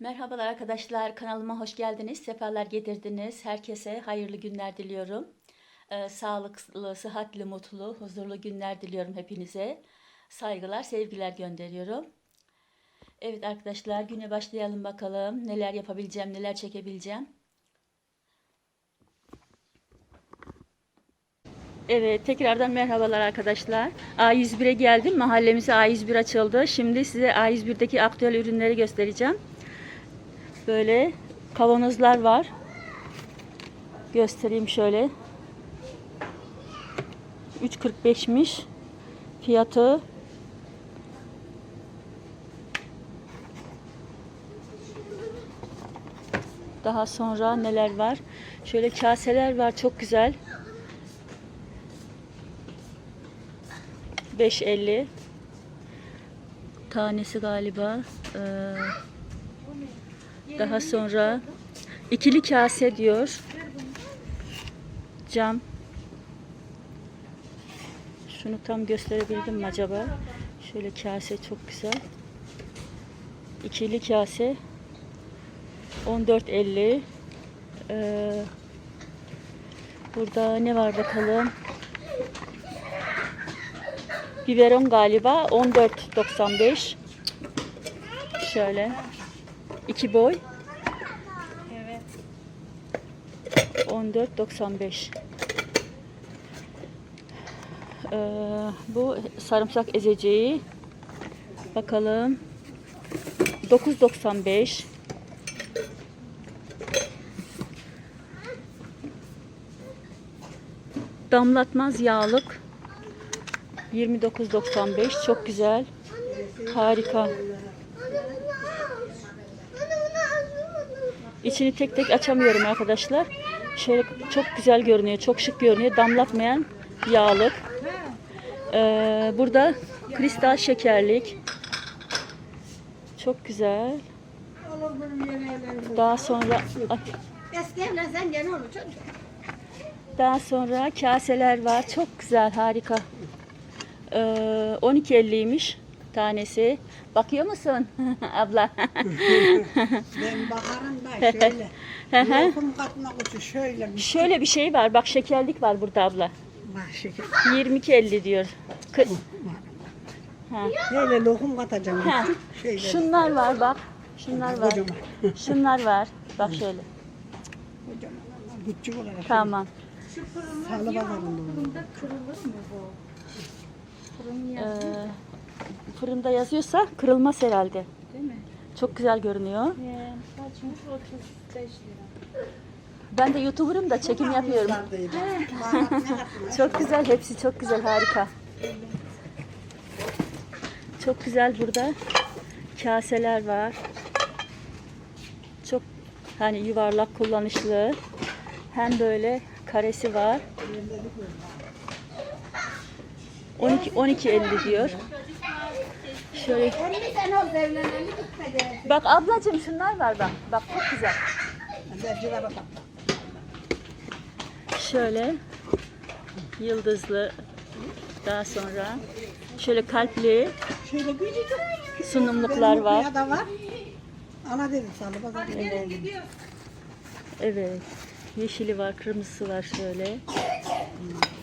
Merhabalar arkadaşlar, kanalıma hoş geldiniz, sefalar getirdiniz. Herkese hayırlı günler diliyorum. Ee, sağlıklı, sıhhatli, mutlu, huzurlu günler diliyorum hepinize. Saygılar, sevgiler gönderiyorum. Evet arkadaşlar, güne başlayalım bakalım. Neler yapabileceğim, neler çekebileceğim. Evet, tekrardan merhabalar arkadaşlar. A101'e geldim. Mahallemize A101 açıldı. Şimdi size A101'deki aktüel ürünleri göstereceğim. Böyle kavanozlar var. Göstereyim şöyle. 3.45'miş. Fiyatı Daha sonra neler var? Şöyle kaseler var çok güzel. 5.50 tanesi galiba. Ee, daha sonra ikili kase diyor. Cam. Şunu tam gösterebildim mi acaba? Şöyle kase çok güzel. İkili kase 14.50 ee, Burada ne var bakalım? Biberon galiba 14.95 Şöyle iki boy. Evet. 14.95 ee, Bu sarımsak ezeceği. Bakalım. 9.95 Damlatmaz yağlık. 29.95 çok güzel. Harika İçini tek tek açamıyorum arkadaşlar. Şöyle çok güzel görünüyor çok şık görünüyor. Damlatmayan yağlık. Ee, burada kristal şekerlik. Çok güzel. Daha sonra ay, Eski evlensen gene olur çocuk. Daha sonra kaseler var. Çok güzel, harika. Ee, 12.50'ymiş tanesi. Bakıyor musun abla? Ben bakarım da şöyle. Hı hı. Lokum katmak için şöyle bir Şöyle bir şey var. Bak şekerlik var burada abla. bak şeker. 22.50 diyor. Kı- Ha. Böyle lokum katacağım. Ha. Şunlar var bak. Şunlar var. Kocaman. Şunlar var. Bak şöyle. Kocaman ama Küçük olarak. Tamam. Salı pazarında olur. Ee, fırında yazıyorsa kırılmaz herhalde. Değil mi? Çok güzel görünüyor. Ee, kaçmış 35 lira. Ben de YouTuber'ım da çekim yapıyorum. Çok güzel, hepsi çok güzel, harika. Çok güzel burada kaseler var. Çok hani yuvarlak kullanışlı. Hem böyle karesi var. 12 12.50 diyor. Şöyle 50 sene oldu evleneli gitmedi. bak ablacığım şunlar var bak. Bak çok güzel. Cigara bak. Şöyle yıldızlı daha sonra şöyle kalpli Şöyle küçücük. sunumluklar var. Ya da var. Ana dedim salı pazarında. Evet. Yeşili var, kırmızısı var şöyle.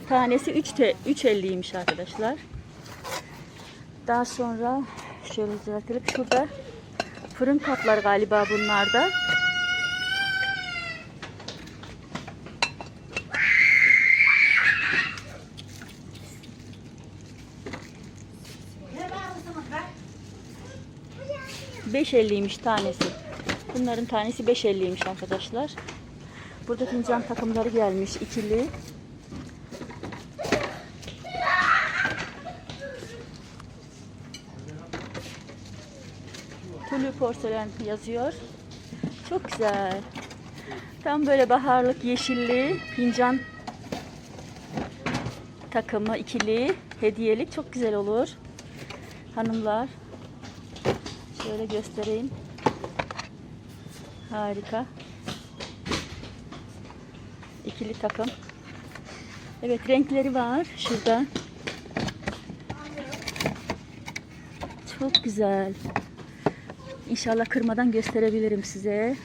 Tanesi 3 te 3.50'ymiş arkadaşlar. Daha sonra şöyle düzeltelim. Şurada fırın kaplar galiba bunlarda. Ne bağlısınız be? 5.50'ymiş tanesi. Bunların tanesi 5.50'ymiş arkadaşlar. Burada fincan takımları gelmiş ikili. Tülü porselen yazıyor. Çok güzel. Tam böyle baharlık yeşilli fincan takımı ikili hediyelik çok güzel olur. Hanımlar Şöyle göstereyim. Harika. İkili takım. Evet renkleri var şurada. Çok güzel. İnşallah kırmadan gösterebilirim size.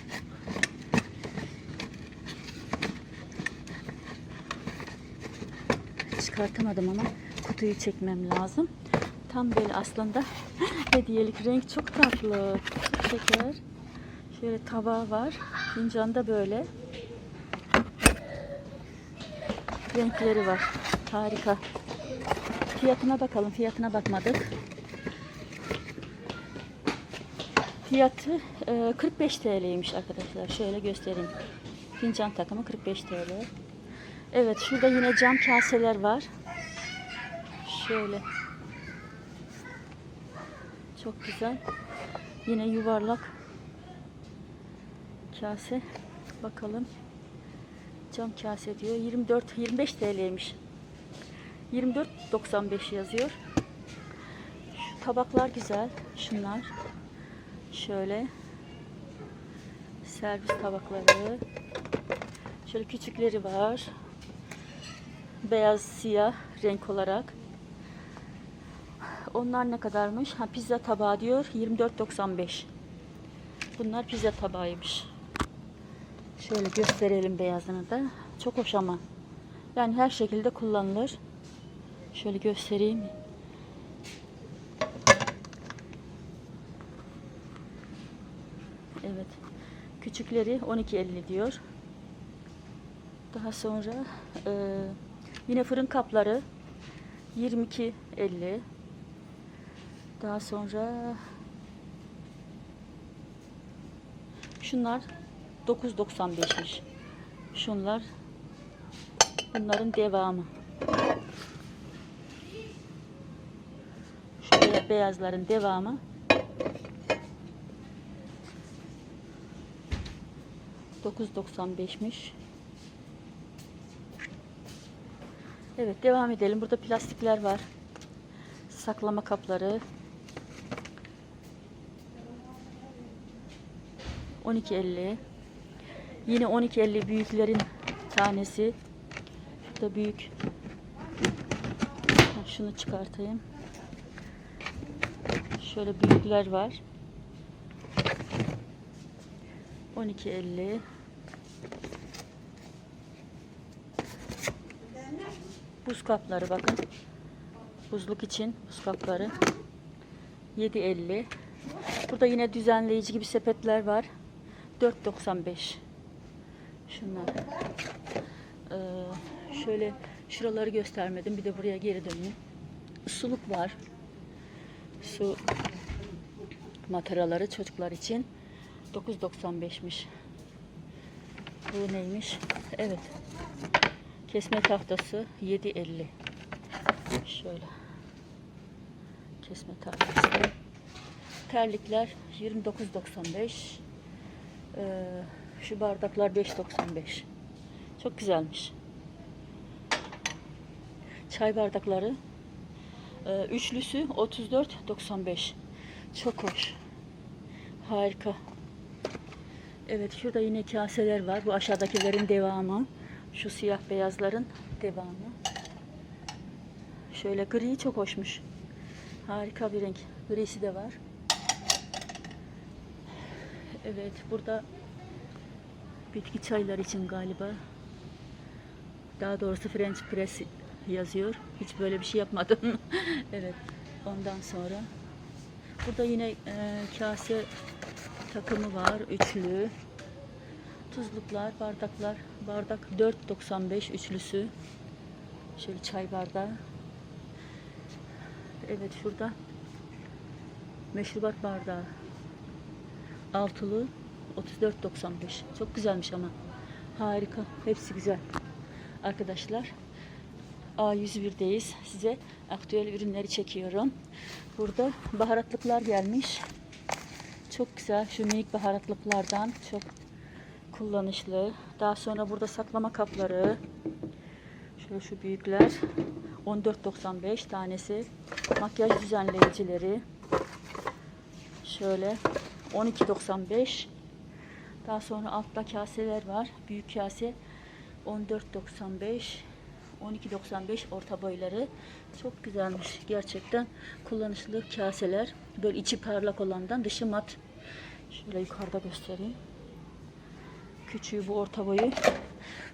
Çıkartamadım ama kutuyu çekmem lazım. Tam böyle aslında hediyelik renk çok tatlı. Şeker. Şöyle tabağı var. Fincan da böyle. Renkleri var. Harika. Fiyatına bakalım. Fiyatına bakmadık. Fiyatı e, 45 TL'ymiş arkadaşlar. Şöyle göstereyim. Fincan takımı 45 TL. Evet şurada yine cam kaseler var. Şöyle. Çok güzel. Yine yuvarlak kase. Bakalım. Cam kase diyor. 24 25 TL'ymiş. 24.95 yazıyor. Şu tabaklar güzel. Şunlar. Şöyle. Servis tabakları. Şöyle küçükleri var. Beyaz, siyah renk olarak. Onlar ne kadarmış? Ha pizza tabağı diyor 24.95. Bunlar pizza tabağıymış. Şöyle gösterelim beyazını da. Çok hoş ama. Yani her şekilde kullanılır. Şöyle göstereyim. Evet. Küçükleri 12.50 diyor. Daha sonra e, yine fırın kapları 22.50. Daha sonra şunlar 9.95'miş. Şunlar bunların devamı. Şu be- beyazların devamı. 9.95'miş. Evet devam edelim. Burada plastikler var. Saklama kapları. 12.50. Yine 12.50 büyüklerin tanesi. Şurada büyük. Şunu çıkartayım. Şöyle büyükler var. 12.50. Buz kapları bakın. Buzluk için buz kapları. 7.50. Burada yine düzenleyici gibi sepetler var. 4.95. Şunlar. Ee, şöyle şuraları göstermedim. Bir de buraya geri döneyim. Suluk var. Su mataraları çocuklar için 9.95'miş. Bu neymiş? Evet. Kesme tahtası 7.50. Şöyle. Kesme tahtası. Terlikler 29.95. Ee, şu bardaklar 5.95. Çok güzelmiş. Çay bardakları e, üçlüsü 34.95. Çok hoş. Harika. Evet şurada yine kaseler var. Bu aşağıdakilerin devamı. Şu siyah beyazların devamı. Şöyle gri çok hoşmuş. Harika bir renk. Grisi de var. Evet burada bitki çaylar için galiba. Daha doğrusu French press yazıyor. Hiç böyle bir şey yapmadım. evet. Ondan sonra burada yine e, kase takımı var. Üçlü. Tuzluklar, bardaklar. Bardak 4.95 üçlüsü. Şöyle çay bardağı. Evet şurada meşrubat bardağı. Altılı 34.95. Çok güzelmiş ama. Harika. Hepsi güzel. Arkadaşlar A101'deyiz. Size aktüel ürünleri çekiyorum. Burada baharatlıklar gelmiş. Çok güzel. Şu minik baharatlıklardan çok kullanışlı. Daha sonra burada saklama kapları. Şöyle şu büyükler. 14.95 tanesi. Makyaj düzenleyicileri. Şöyle 12.95. Daha sonra altta kaseler var. Büyük kase 14.95. 12.95 orta boyları. Çok güzelmiş gerçekten. Kullanışlı kaseler. Böyle içi parlak olandan dışı mat Şöyle yukarıda göstereyim. Küçüğü bu orta boyu.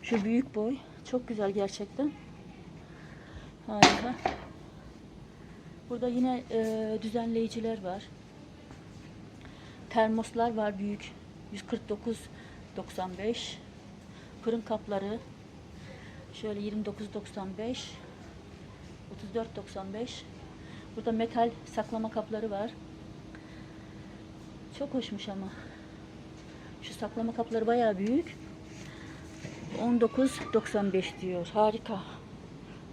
Şu büyük boy. Çok güzel gerçekten. Harika. Burada yine e, düzenleyiciler var. Termoslar var büyük. 149.95. Fırın kapları şöyle 29.95. 34.95. Burada metal saklama kapları var. Çok hoşmuş ama. Şu saklama kapları bayağı büyük. 19.95 diyor. Harika.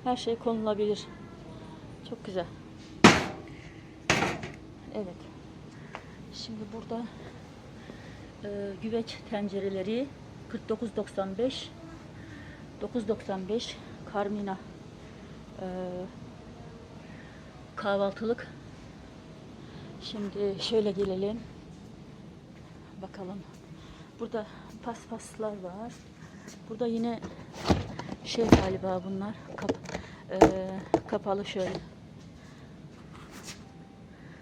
Her şey konulabilir. Çok güzel. Evet. Şimdi burada e, güveç tencereleri 49.95 9.95 Carmina e, kahvaltılık. Şimdi şöyle gelelim. Bakalım. Burada paspaslar var. Burada yine şey galiba bunlar. Kap, e, kapalı şöyle.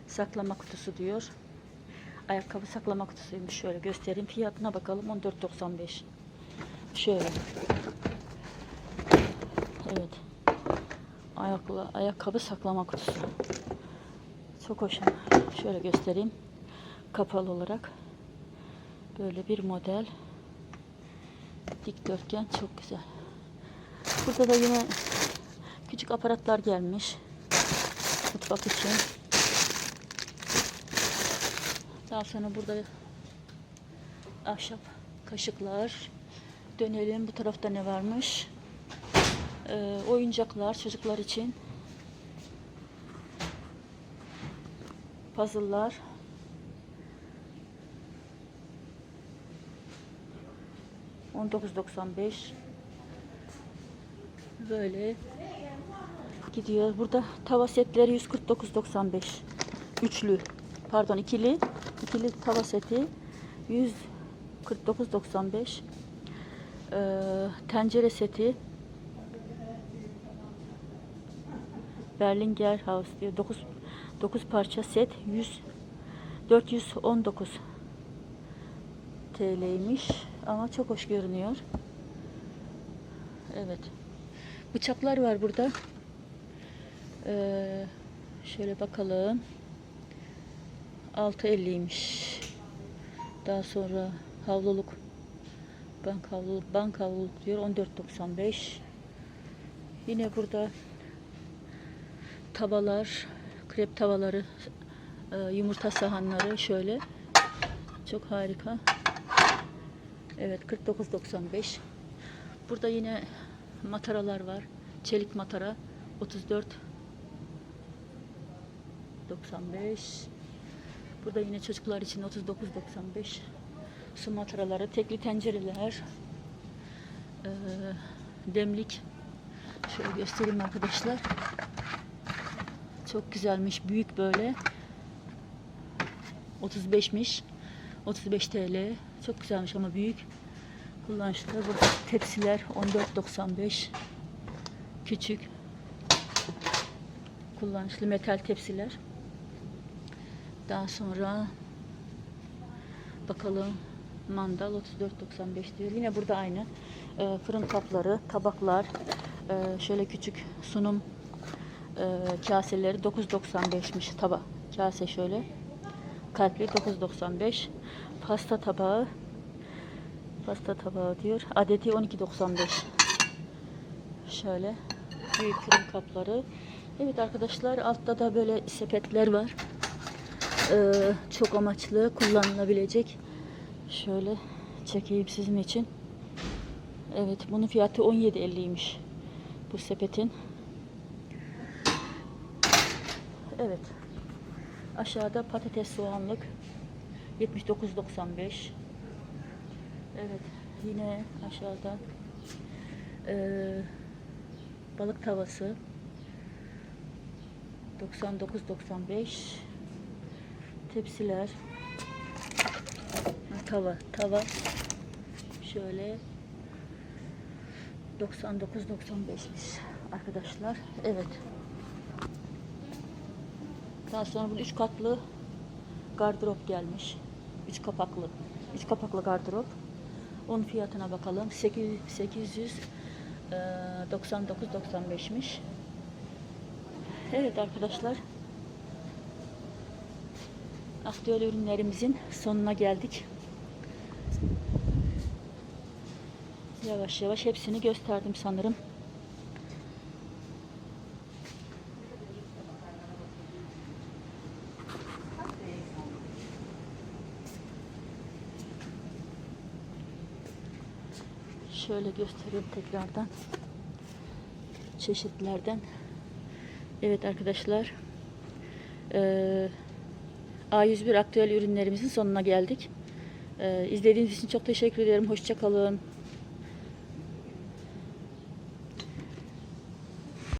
Saklama kutusu diyor. Ayakkabı saklama kutusuymuş. Şöyle göstereyim. Fiyatına bakalım. 14.95. Şöyle. Evet. Ayaklı, ayakkabı saklama kutusu. Çok hoş. Şöyle göstereyim. Kapalı olarak. Böyle bir model. Dikdörtgen çok güzel. Burada da yine küçük aparatlar gelmiş. Mutfak için. Daha sonra burada ahşap kaşıklar. Dönelim bu tarafta ne varmış? Ee, oyuncaklar çocuklar için. Puzzle'lar. $19.95 Böyle gidiyor. Burada tava setleri 149.95 Üçlü. Pardon ikili. ikili tava seti 149.95 ee, tencere seti Berlinger House diyor. 9 9 parça set 100 419 TL'ymiş ama çok hoş görünüyor. Evet. Bıçaklar var burada. Ee, şöyle bakalım. 6.50'ymiş. Daha sonra havluluk bank havluluk bank havluluk diyor 14.95. Yine burada tavalar, krep tavaları, e, yumurta sahanları şöyle. Çok harika. Evet 49.95. Burada yine mataralar var. Çelik matara 34 95. Burada yine çocuklar için 39.95. Su mataraları, tekli tencereler, e, demlik. Şöyle göstereyim arkadaşlar. Çok güzelmiş. Büyük böyle. 35'miş. 35 TL. Çok güzelmiş ama büyük. Kullanışlı. Bu tepsiler 14.95. Küçük. Kullanışlı metal tepsiler. Daha sonra bakalım mandal 34.95 diyor. Yine burada aynı. Ee, fırın kapları, tabaklar, ee, şöyle küçük sunum e, kaseleri 9.95'miş taba. Kase şöyle. Kalpli 9.95. Pasta tabağı pasta tabağı diyor. Adeti 12.95. Şöyle büyük fırın kapları. Evet arkadaşlar altta da böyle sepetler var. Ee, çok amaçlı kullanılabilecek. Şöyle çekeyim sizin için. Evet bunun fiyatı 17.50'ymiş. Bu sepetin. Evet. Aşağıda patates soğanlık 79.95. Evet. Yine aşağıda eee, balık tavası 99.95. Tepsiler tava tava şöyle 99.95'miş arkadaşlar. Evet. Daha sonra bu üç katlı gardırop gelmiş. 3 kapaklı. 3 kapaklı gardırop. Onun fiyatına bakalım. 8 899.95'miş. Evet arkadaşlar. Aktüel ürünlerimizin sonuna geldik. Yavaş yavaş hepsini gösterdim sanırım. Şöyle göstereyim tekrardan. Çeşitlerden. Evet arkadaşlar. Eee A101 aktüel ürünlerimizin sonuna geldik. Ee, izlediğiniz için çok teşekkür ederim. Hoşçakalın.